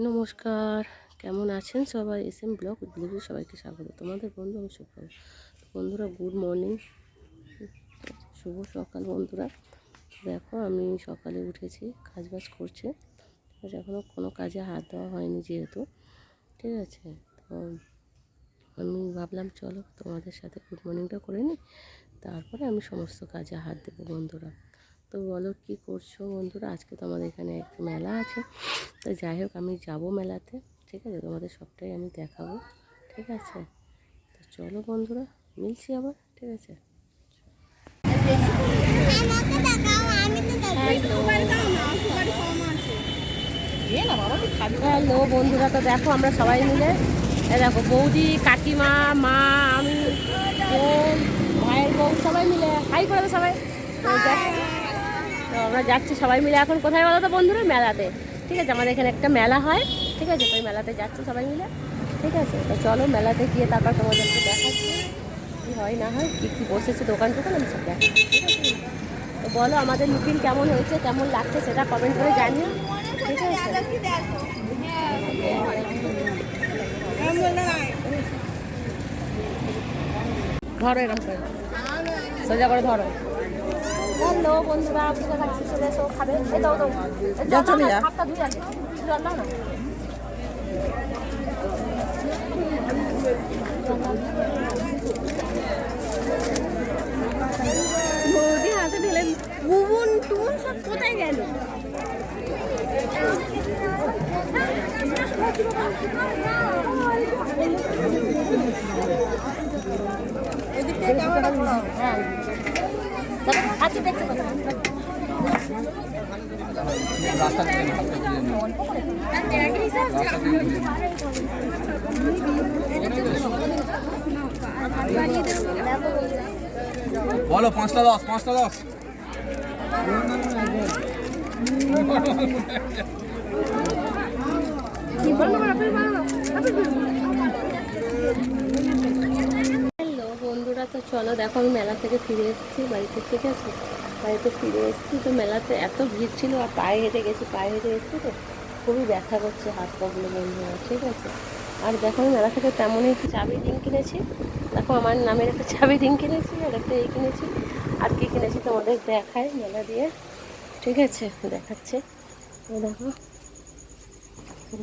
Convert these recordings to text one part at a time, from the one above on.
নমস্কার। কেমন আছেন সবাই? এস এম ব্লগ উদ্যোগে সবাইকে স্বাগত। তোমাদের বন্ধু আমি সুপ্রভ বন্ধুরা, গুড মর্নিং। শুভ সকাল বন্ধুরা। দেখো, আমি সকালে উঠেছি কাজ বাজ করছে এখনও কোনো কাজে হাত দেওয়া হয়নি যেহেতু। ঠিক আছে? তো আমি ভাবলাম, চলো তোমাদের সাথে গুড মর্নিংটা করে নিই। তারপরে আমি সমস্ত কাজে হাত দেবো বন্ধুরা। তো বলো কি করছ বন্ধুরা? আজকে তো আমাদের এখানে এক মেলা আছে। তো যাই হোক, আমি যাব মেলাতে, ঠিক আছে? তোমাদের সবটাই আমি দেখাবো, ঠিক আছে? তো চলো বন্ধুরা, মিলছি আবার, ঠিক আছে? হ্যালো বন্ধুরা, তো দেখো আমরা সবাই মিলে দেখো বৌদি, কাকিমা, মা, আমি, বোন, ভাইয়ের বউ, সবাই মিলে। হাই করে সবাই। দেখ- তো আমরা যাচ্ছি সবাই মিলে। এখন কোথায় বলো তো বন্ধুরা? মেলাতে। ঠিক আছে? আমাদের এখানে একটা মেলা হয়। ঠিক আছে? ওই মেলাতে যাচ্ছি সবাই মিলে। ঠিক আছে? তো চলো মেলাতে গিয়ে তারপর তোমাদেরকে দেখাচ্ছি। কী হয়, না হয়? কী কী বসেছে দোকান টোকান? আমি সব দেখাচ্ছি। ঠিক আছে? তো বলো, আমাদের লুকিং কেমন হয়েছে? কেমন লাগছে সেটা কমেন্ট করে জানিও। ঠিক আছে? ধরো এরকম সোজা করে ধরো। হ্যালো বন্ধুরা বুঝতে পারছি চলে এসো খাবে এই দাও দাও। হাতটা আগে। না? বৌদি হাতে বুবুন টুন সব কোথায় গেল? হ্যাঁ। আচ্ছা দেখতে পাবো বলো পাঁচটা দশ পাঁচটা দশ হ্যালো বন্ধুরা তো চলো দেখো, আমি মেলা থেকে ফিরে এসেছি, বাড়িতে ঠিক আছে? বাড়িতে ফিরে এসেছি, তো মেলাতে এত ভিড় ছিল, আর পায়ে হেঁটে গেছি, পায়ে হেঁটে এসেছি তো, খুবই ব্যথা করছে, হাত পাগুলো বন্ধুরা ঠিক আছে? আর দেখো, আমি মেলা থেকে তেমনই একটু চাবি রিং কিনেছি। দেখো, আমার নামের একটা চাবি রিং কিনেছি, আর একটা এই কিনেছি। আর কি কিনেছি তোমাদের দেখায় মেলা দিয়ে, ঠিক আছে? দেখাচ্ছে। দেখো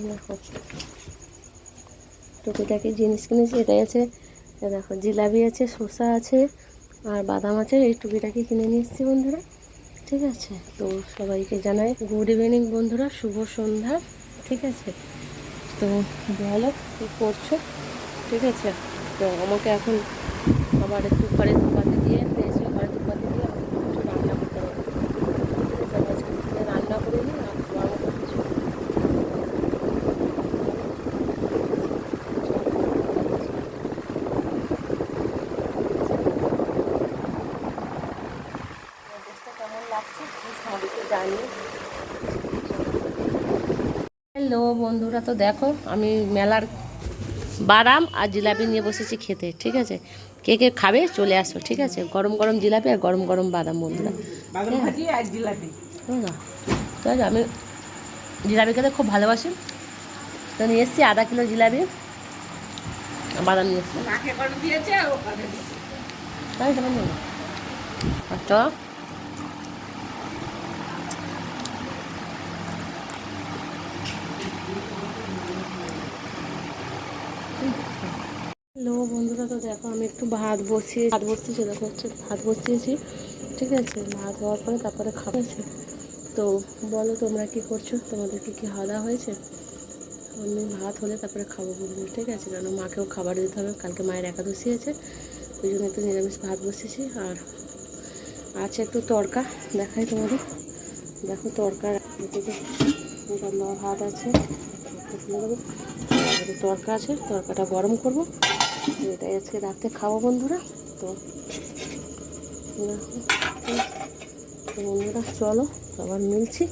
দেখো টুকিটাকি জিনিস কিনেছি, এটাই আছে দেখো, জিলাপি আছে, শসা আছে, আর বাদাম আছে, এই টুপিটাকে কিনে নিয়ে এসেছি বন্ধুরা, ঠিক আছে? তো সবাইকে জানাই গুড ইভিনিং বন্ধুরা, শুভ সন্ধ্যা, ঠিক আছে? তো বলো, কী করছ? ঠিক আছে? তো আমাকে এখন আবার একটু ঘরে ধোপাতে দিয়ে ফ্রেশ হয়ে ঘরে ধোপাতে দিয়ে আমাকে একটু রান্না করতে হবে ঠিক আছে, আজকে দুপুরে রান্না করে নিই আর খাওয়ার মতো কিছু কেমন লাগছে প্লিজ আমাদেরকে জানিয়ে হ্যালো বন্ধুরা তো দেখো আমি মেলার বাদাম আর জিলাপি নিয়ে বসেছি খেতে ঠিক আছে? কে কে খাবে চলে আসো ঠিক আছে? গরম গরম জিলাপি আর গরম গরম বাদাম বন্ধুরা। বাদাম জিলাপি। বুঝলা ঠিক আছে আমি জিলাপি খেতে খুব ভালোবাসি। তো নিয়ে এসেছি আধা কিলো জিলাপি। বাদাম নিয়ে এসেছি। মাকে করে দিয়েছে আর ওখানে দিয়েছে তাই কেমন নেই আচ্ছা হ্যালো বন্ধুরা, তো দেখো আমি একটু ভাত বসিয়ে ভাত বসিয়েছি, দেখো হচ্ছে ভাত বসিয়েছি, ঠিক আছে? ভাত হওয়ার পরে তারপরে খাওয়া আছে? তো বলো তোমরা কি করছ? তোমাদের কি কি খাওয়া হয়েছে? আমি ভাত হলে তারপরে খাব বলব ঠিক আছে? কারণ মাকেও খাবার দিতে হবে, কালকে মায়ের একাদশী আছে, ওই জন্য একটু নিরামিষ ভাত বসেছি আর আছে একটু তড়কা দেখাই তোমাদের। দেখো তড়কা ভাত আছে তড়কা আছে তড়কাটা গরম করব। এটাই আজকে রাতে খাব বন্ধুরা। তো বন্ধুরা চলো আবার মিলছি।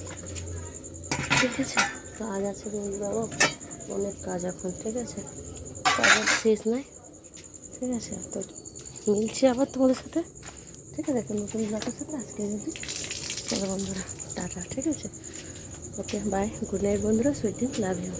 ঠিক আছে? কাজ আছে ও, অনেক কাজ এখন ঠিক আছে? কাজের শেষ নাই। ঠিক আছে? তো মিলছি আবার তোমাদের সাথে। ঠিক আছে? একটা নতুন ব্লগের সাথে আজকে যদি চলো বন্ধুরা টাটা ঠিক আছে? ওকে বাই গুড নাইট বন্ধুরা সুইট লাভ ইউ